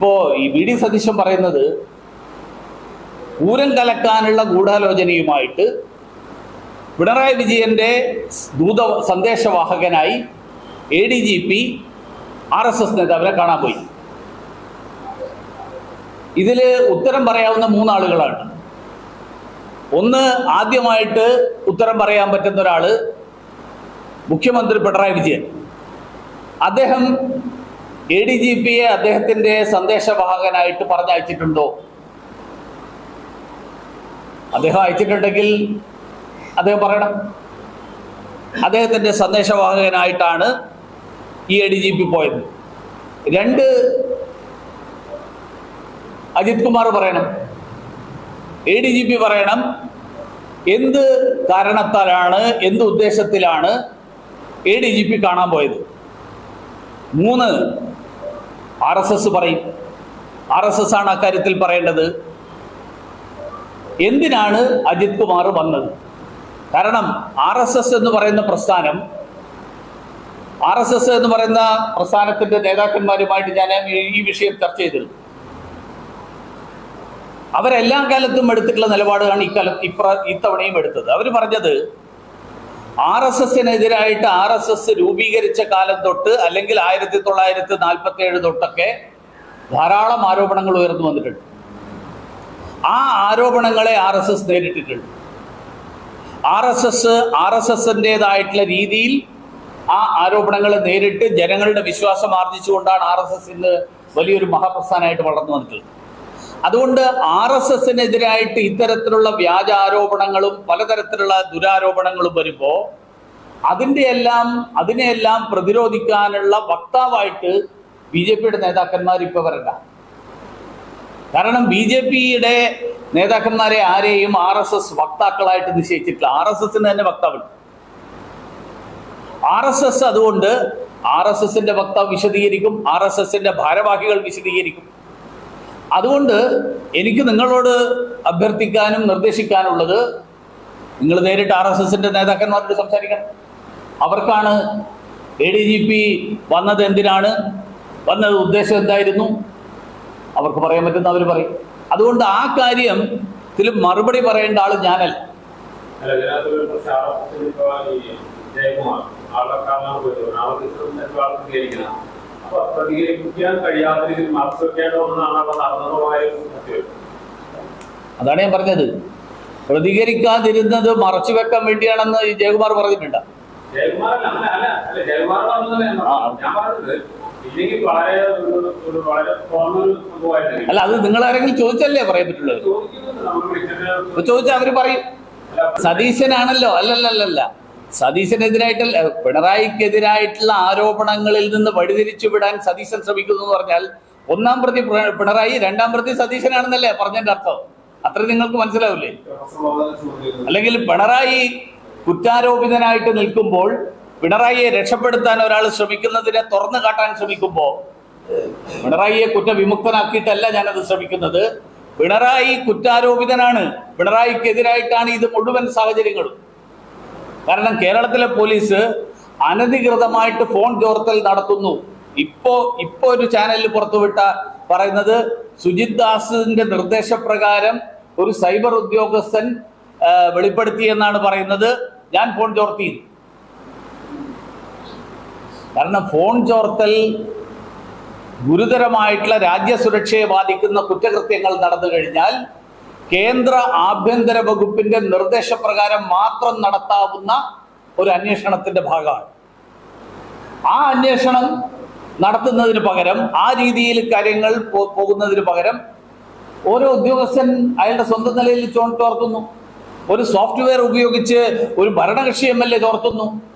ഇപ്പോ ഈ V D Satheesan പറയുന്നത് പൂരം കലക്കാനുള്ള ഗൂഢാലോചനയുമായിട്ട് പിണറായി വിജയന്റെ ദൂത സന്ദേശവാഹകനായി A D G P R S S നേതാവിനെ കാണാൻ പോയി. ഇതിൽ ഉത്തരം പറയാവുന്ന മൂന്നാളുകളാണ്. ഒന്ന് ആദ്യമായിട്ട് ഉത്തരം പറയാൻ പറ്റുന്ന ഒരാൾ മുഖ്യമന്ത്രി പിണറായി വിജയൻ. അദ്ദേഹം എ ഡി ജി പിയെ അദ്ദേഹത്തിന്റെ സന്ദേശവാഹകനായിട്ട് പറഞ്ഞയച്ചിട്ടുണ്ടോ? അദ്ദേഹം അയച്ചിട്ടുണ്ടെങ്കിൽ അദ്ദേഹം പറയണം. അദ്ദേഹത്തിന്റെ സന്ദേശവാഹകനായിട്ടാണ് ഈ എ ഡി ജി പി പോയത്. രണ്ട് അജിത് കുമാർ പറയണം. എ ഡി ജി പി പറയണം എന്ത് കാരണത്താലാണ് എന്ത് ഉദ്ദേശത്തിലാണ് എ ഡി ജി പി കാണാൻ പോയത്? മൂന്ന് ആർ എസ് എസ് പറയും. ആർ എസ് എസ് ആണ് അക്കാര്യത്തിൽ പറയേണ്ടത്. എന്തിനാണ് അജിത് കുമാർ വന്നത്? കാരണം ആർ എസ് എസ് എന്ന് പറയുന്ന പ്രസ്ഥാനം ആർ എസ് എസ് എന്ന് പറയുന്ന പ്രസ്ഥാനത്തിന്റെ നേതാക്കന്മാരുമായിട്ട് ഞാൻ ഈ വിഷയം ചർച്ച ചെയ്തിരുന്നു. അവരെല്ലാ കാലത്തും എടുത്തിട്ടുള്ള നിലപാടാണ് ഇക്കാലം ഇപ്ര ഇത്തവണയും എടുത്തത്. അവർ പറഞ്ഞത് ആർ എസ് എസിനെതിരായിട്ട് ആർ എസ് എസ് രൂപീകരിച്ച കാലം തൊട്ട് അല്ലെങ്കിൽ ആയിരത്തി തൊള്ളായിരത്തി നാൽപ്പത്തി ഏഴ് തൊട്ടൊക്കെ ധാരാളം ആരോപണങ്ങൾ ഉയർന്നു വന്നിട്ടുണ്ട്. ആ ആരോപണങ്ങളെ ആർ എസ് എസ് നേരിട്ടിട്ടുണ്ട്. R S S R S എസിന്റെതായിട്ടുള്ള രീതിയിൽ ആ ആരോപണങ്ങളെ നേരിട്ട് ജനങ്ങളുടെ വിശ്വാസം ആർജിച്ചുകൊണ്ടാണ് ആർ എസ് എസ് ഇന്ന് വലിയൊരു മഹാപ്രസ്ഥാനമായിട്ട് വളർന്നു വന്നിട്ടുള്ളത്. അതുകൊണ്ട് ആർ എസ് എസിനെതിരായിട്ട് ഇത്തരത്തിലുള്ള വ്യാജ ആരോപണങ്ങളും പലതരത്തിലുള്ള ദുരാരോപണങ്ങളും വരുമ്പോൾ അതിന്റെ എല്ലാം അതിനെയെല്ലാം പ്രതിരോധിക്കാനുള്ള വക്താവായിട്ട് ബി ജെ പിയുടെ നേതാക്കന്മാർ ഇപ്പോൾ വരണ്ട. കാരണം ബി ജെ പിയുടെ നേതാക്കന്മാരെ ആരെയും ആർ എസ് എസ് വക്താക്കളായിട്ട് നിശ്ചയിച്ചിട്ടില്ല. ആർ എസ് എസിന് തന്നെ വക്താവുണ്ട്. ആർ എസ് എസ് അതുകൊണ്ട് ആർ എസ് എസിന്റെ വക്താവ് വിശദീകരിക്കും ആർ എസ് എസിന്റെ ഭാരവാഹികൾ വിശദീകരിക്കും. അതുകൊണ്ട് എനിക്ക് നിങ്ങളോട് അഭ്യർത്ഥിക്കാനും നിർദ്ദേശിക്കാനുള്ളത് നിങ്ങൾ നേരിട്ട് ആർ എസ് എസിന്റെ നേതാക്കന്മാരോട് സംസാരിക്കണം. അവർക്കാണ് എ ഡി ജി പി വന്നത് എന്തിനാണ്? വന്നത് ഉദ്ദേശം എന്തായിരുന്നു? അവർക്ക് പറയാൻ പറ്റുന്ന അവർ പറയും. അതുകൊണ്ട് ആ കാര്യം ഇതിൽ മറുപടി പറയേണ്ട ആൾ ഞാനല്ല. ജയകുമാർ പ്രതികരിക്കാൻ കഴിയാത്ത രീതിയിൽ മറച്ചു അവിടെ നടന്നതുമായ ഒരു സത്യം അതാണ് ഞാൻ പറഞ്ഞത്. പ്രതികരിക്കാതിരുന്നത് മറച്ചു വെക്കാൻ വേണ്ടിയാണെന്ന് ഈ ജയകുമാർ പറഞ്ഞിട്ടുണ്ട്. അല്ല അത് നിങ്ങൾ ആരെങ്കിലും ചോദിച്ചല്ലേ പറയാൻ പറ്റുള്ളൂ ചോദിച്ചാൽ അവർ പറയും. സതീശനാണല്ലോ. അല്ലല്ലല്ല സതീശനെതിരായിട്ടല്ല പിണറായിക്കെതിരായിട്ടുള്ള ആരോപണങ്ങളിൽ നിന്ന് വഴിതിരിച്ചു വിടാൻ സതീശൻ ശ്രമിക്കുന്നു എന്ന് പറഞ്ഞാൽ ഒന്നാം പ്രതി പിണറായി രണ്ടാം പ്രതി സതീശനാണെന്നല്ലേ പറഞ്ഞതിന്റെ അർത്ഥം? അത്ര നിങ്ങൾക്ക് മനസ്സിലാവില്ലേ? അല്ലെങ്കിൽ പിണറായി കുറ്റാരോപിതനായിട്ട് നിൽക്കുമ്പോൾ പിണറായിയെ രക്ഷപ്പെടുത്താൻ ഒരാൾ ശ്രമിക്കുന്നതിനെ തുറന്നു കാട്ടാൻ ശ്രമിക്കുമ്പോൾ പിണറായിയെ കുറ്റവിമുക്തനാക്കിയിട്ടല്ല ഞാനത് ശ്രമിക്കുന്നത്. പിണറായി കുറ്റാരോപിതനാണ്. പിണറായിക്കെതിരായിട്ടാണ് ഇത് മുഴുവൻ സാഹചര്യങ്ങളും. കാരണം കേരളത്തിലെ പോലീസ് അനധികൃതമായിട്ട് ഫോൺ ചോർത്തൽ നടത്തുന്നു. ഇപ്പോ ഇപ്പോ ഒരു ചാനലിൽ പുറത്തുവിട്ട പറയുന്നത് സുജിത് ദാസിന്റെ നിർദ്ദേശപ്രകാരം ഒരു സൈബർ ഉദ്യോഗസ്ഥൻ വെളിപ്പെടുത്തി എന്നാണ് പറയുന്നത്. ഞാൻ ഫോൺ ചോർത്തി. കാരണം ഫോൺ ചോർത്തൽ ഗുരുതരമായിട്ടുള്ള രാജ്യസുരക്ഷയെ ബാധിക്കുന്ന കുറ്റകൃത്യങ്ങൾ നടന്നു കഴിഞ്ഞാൽ കേന്ദ്ര ആഭ്യന്തര വകുപ്പിന്റെ നിർദ്ദേശപ്രകാരം മാത്രം നടത്താവുന്ന ഒരു അന്വേഷണത്തിന്റെ ഭാഗമാണ്. ആ അന്വേഷണം നടത്തുന്നതിന് പകരം ആ രീതിയിൽ കാര്യങ്ങൾ പോകുന്നതിന് പകരം ഓരോ ഉദ്യോഗസ്ഥൻ അയാളുടെ സ്വന്തം നിലയിൽ ചോർത്തുന്നു. ഒരു സോഫ്റ്റ്വെയർ ഉപയോഗിച്ച് ഒരു ഭരണകക്ഷി എം എൽ എ ചോർത്തുന്നു.